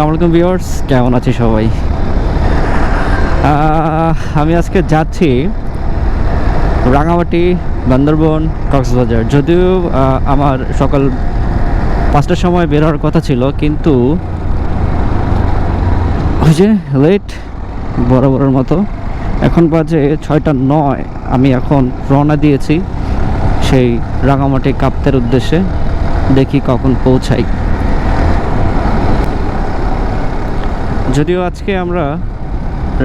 Hello আসসালামু আলাইকুম কেমন আছি সবাই? আমি আজকে যাচ্ছি রাঙামাটি বান্দরবন কক্সবাজার। যদিও আমার সকাল পাঁচটার সময় বের হওয়ার কথা ছিল, কিন্তু ওই যে লেট বরাবরের মতো। এখন বাজে ছয়টা নয়, আমি এখন রওনা দিয়েছি সেই রাঙামাটি কাপ্তের উদ্দেশ্যে, দেখি কখন পৌঁছাই। যদিও আজকে আমরা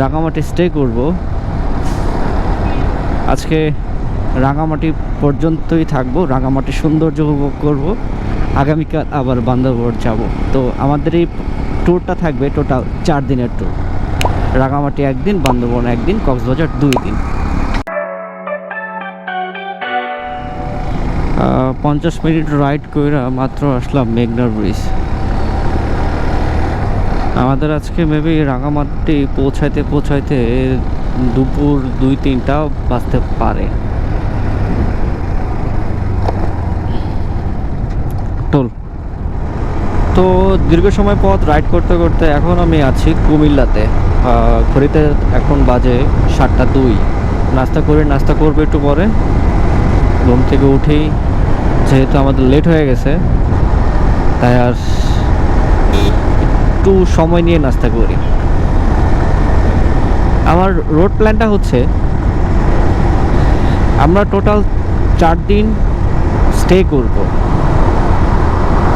রাঙামাটি স্টে করব, আজকে রাঙামাটি পর্যন্তই থাকব, রাঙামাটি সৌন্দর্য উপভোগ করব, আগামীকাল আবার বান্দরবন যাব। তো আমাদের এই ট্যুরটা থাকবে টোটাল চার দিনের ট্যুর রাঙামাটি একদিন, বান্দরবন একদিন, কক্সবাজার দুই দিন। পঞ্চাশ মিনিট রাইড কইরা মাত্র আসলাম মেঘনার ব্রিজ আমাদের আজকে মেবি রাঙামাটি পৌঁছাইতে পৌঁছাইতে দুপুর দুই তিনটা বাজতে পারে। টোল। তো দীর্ঘ সময় পথ রাইড করতে করতে এখন আমি আছি কুমিল্লাতে। ঘড়িতে এখন বাজে সাতটা দুই। নাস্তা করে নাস্তা করবে একটু পরে। ঘুম থেকে উঠেই যেহেতু আমাদের লেট হয়ে গেছে, তাই আর একটু সময় নিয়ে নাস্তা করি। আমার রোড প্ল্যানটা হচ্ছে, আমরা টোটাল চার দিন স্টে করব।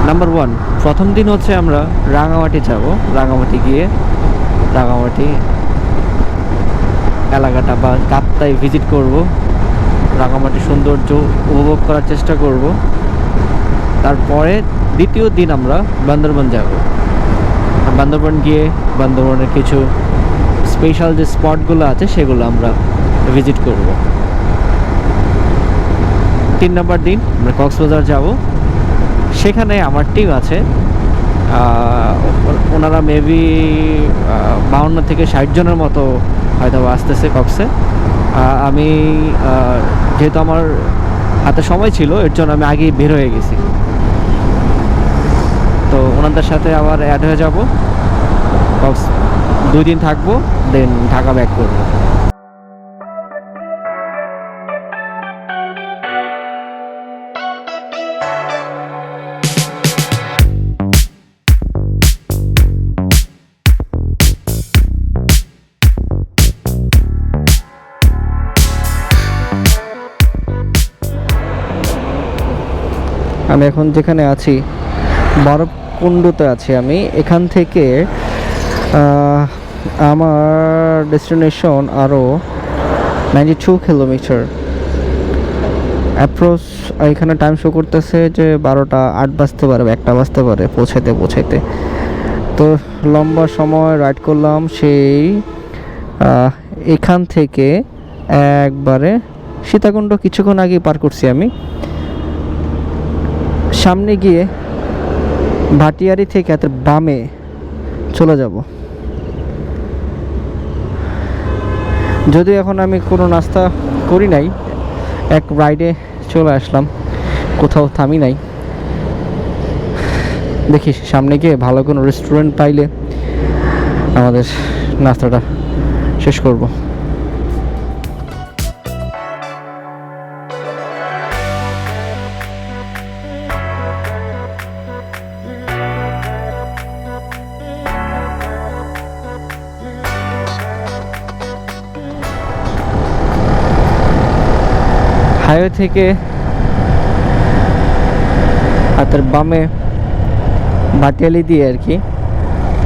নাম্বার ওয়ান প্রথম দিন হচ্ছে আমরা রাঙামাটি যাব। রাঙামাটি গিয়ে রাঙামাটি এলাকাটা বা কাপ্তায় ভিজিট করব। রাঙামাটি সৌন্দর্য উপভোগ করার চেষ্টা করব। তারপরে দ্বিতীয় দিন আমরা বান্দরবন যাব। বান্দরবন গিয়ে বান্দরবনের কিছু স্পেশাল যে স্পটগুলো আছে, সেগুলো আমরা ভিজিট করব। তিন নম্বর দিন আমরা কক্সবাজার যাব। সেখানে আমার টিম আছে। ওনারা মেবি বাউন্ন থেকে ষাট জনের মতো হয়তো আসতেছে কক্সে। আমি যেহেতু আমার হাতে সময় ছিল, এর জন্য আমি আগেই বের হয়ে গেছি। তো ওনাদের সাথে আবার অ্যাড হয়ে যাব। কক্স দুই দিন থাকব দেন ঢাকা ব্যাক করব। আমি এখন যেখানে আছি, বরফকুণ্ডতে আছি আমি। এখান থেকে আমার ডেস্টিনেশন আরও নাইনটি টু কিলোমিটার অ্যাপ্রোচ এখানে টাইম শো করতেছে যে বারোটা আট বাজতে পারে একটা বাজতে পারে পৌঁছাইতে পৌঁছাইতে। তো লম্বা সময় রাইড করলাম সেই এখান থেকে একবারে সীতাকুণ্ড কিছুক্ষণ আগে পার করছি আমি। সামনে গিয়ে ভাটিয়ারি থেকে এত বামে চলে যাব। যদিও এখন আমি কোনো নাস্তা করি নাই, এক রাইডে চলে আসলাম, কোথাও থামি নাই। দেখি সামনে গিয়ে ভালো কোনো রেস্টুরেন্ট পাইলে আমাদের নাস্তাটা শেষ করব। হাইওয়ে থেকে হাতের বামে ভাটিয়ালি দিয়ে আর কি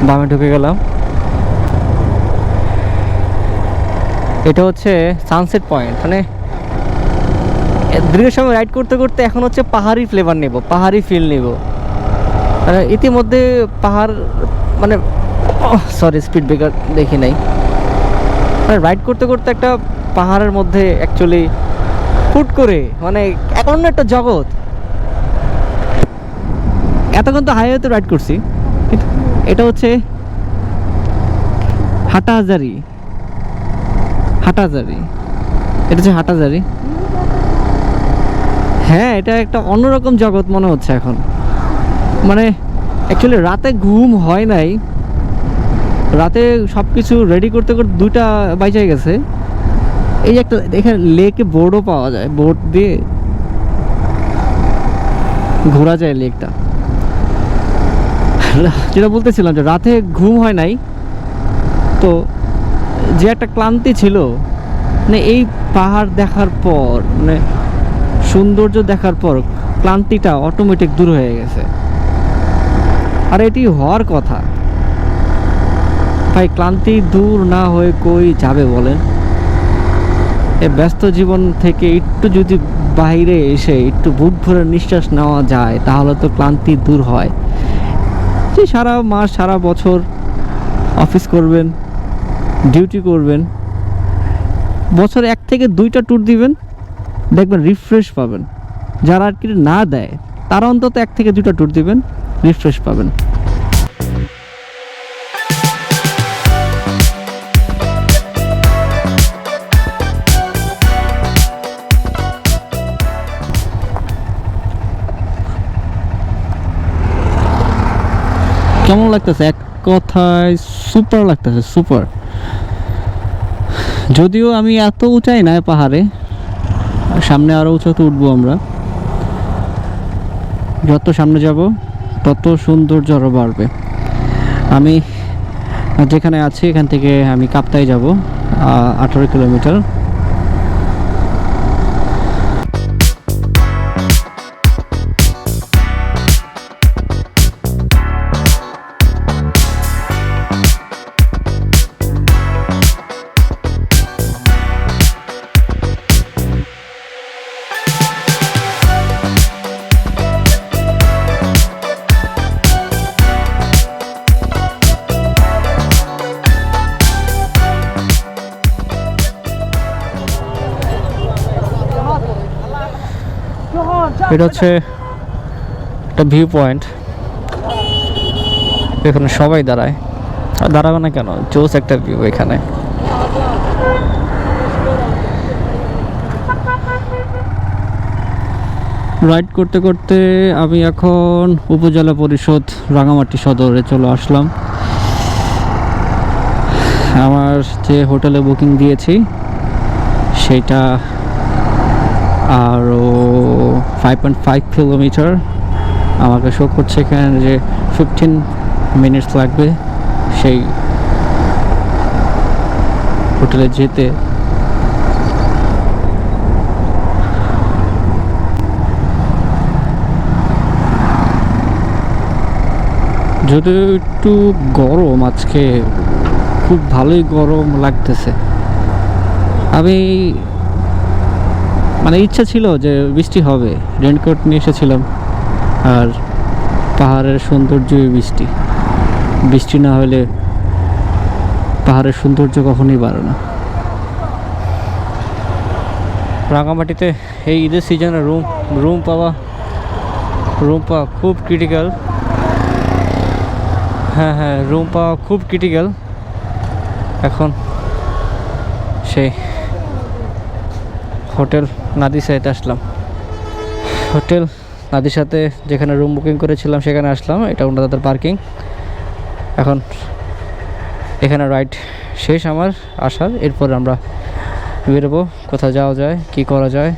বামে ঢুকে গেলাম। এটা হচ্ছে সানসেট পয়েন্ট মানে দীর্ঘ সময় রাইড করতে করতে এখন হচ্ছে পাহাড়ি ফ্লেভার নেব, পাহাড়ি ফিল নেব। মানে ইতিমধ্যে পাহাড় মানে সরি স্পিড ব্রেকার দেখি নাই। মানে রাইড করতে করতে একটা পাহাড়ের মধ্যে অ্যাকচুয়ালি ফুট করে মানে এক অন্য একটা জগৎ। এতক্ষণ তো হাইওয়েতে রাইড করছি এটা হচ্ছে হাটাহাজারি। হাটাহাজারি। এটা হচ্ছে হাটাহাজারি। হ্যাঁ এটা একটা অন্যরকম জগৎ মনে হচ্ছে এখন। মানে অ্যাকচুয়ালি রাতে ঘুম হয় নাই। রাতে সব কিছু রেডি করতে করতে দুইটা বাজায় গেছে। এই একটা, এখানে লেকে বোর্ডও পাওয়া যায়। বোর্ড দিয়ে ঘোরা যায় লেকটা যেটা বলতেছিলাম যে রাতে ঘুম হয় নাই, তো যে একটা ক্লান্তি ছিল মানে এই পাহাড় দেখার পর মানে সৌন্দর্য দেখার পর ক্লান্তিটা অটোমেটিক দূর হয়ে গেছে। আর এটি হওয়ার কথা। ভাই, ক্লান্তি দূর না হয়ে কই যাবে বলেন? এই ব্যস্ত জীবন থেকে একটু যদি বাইরে এসে একটু বুক ভরে নিঃশ্বাস নেওয়া যায়, তাহলে তো ক্লান্তি দূর হয়। যে সারা মাস, সারা বছর অফিস করবেন, ডিউটি করবেন, বছরে এক থেকে দুইটা ট্যুর দিবেন, দেখবেন রিফ্রেশ পাবেন। যারা আর কি না দেয়, তারা অন্তত এক থেকে দুইটা ট্যুর দিবেন রিফ্রেশ পাবেন। কেমন লাগতেছে? এক কথায় সুপার লাগতেছে সুপার যদিও আমি এত উঁচাই না পাহাড়ে, সামনে আরও উঁচাতে উঠবো আমরা। যত সামনে যাব, তত সৌন্দর্য আরও বাড়বে। আমি যেখানে আছি, এখান থেকে আমি কাপ্তাই যাব আঠারো কিলোমিটার। এটা হচ্ছে একটা ভিউ পয়েন্ট এখানে সবাই দাঁড়ায়। আর দাঁড়াবে না কেন? জোস একটা ভিউ এখানে। রাইড করতে করতে আমি এখন উপজেলা পরিষদ রাঙামাটি সদরে চলে আসলাম। আমার যে হোটেলে বুকিং দিয়েছি সেটা আরও ফাইভ পয়েন্ট ফাইভ কিলোমিটার আমাকে শো করছে এখানে যে ফিফটিন মিনিটস লাগবে সেই হোটেলে যেতে। যদিও একটু গরম আজকে, খুব ভালোই গরম লাগতেছে। আমি মানে ইচ্ছা ছিল যে বৃষ্টি হবে রেনকোট নিয়ে এসেছিলাম, আর পাহাড়ের সৌন্দর্যই বৃষ্টি। বৃষ্টি না হলে পাহাড়ের সৌন্দর্য কখনোই বাড়ে না। রাঙামাটিতে এই ঈদের সিজনে রুম রুম পাওয়া রুম পাওয়া খুব ক্রিটিক্যাল হ্যাঁ হ্যাঁ রুম পাওয়া খুব ক্রিটিক্যাল এখন সেই হোটেল নাদির সাইতে আসলাম। হোটেল নাদির সাথে যেখানে রুম বুকিং করেছিলাম, সেখানে আসলাম। এটা ওনাদের পার্কিং এখন এখানে রাইড শেষ আমার, আসার। এরপর আমরা বেরোবো কোথাও যাওয়া যায়, কি করা যায়।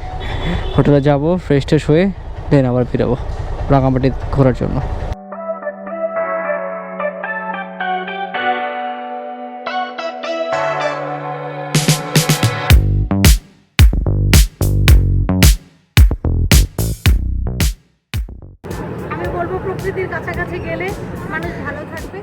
হোটেলে যাব ফ্রেশ ট্রেশ হয়ে দেন আবার ফিরবো রাঙামাটি ঘোরার জন্য। প্রকৃতির কাছাকাছি গেলে মানুষ ভালো থাকবে।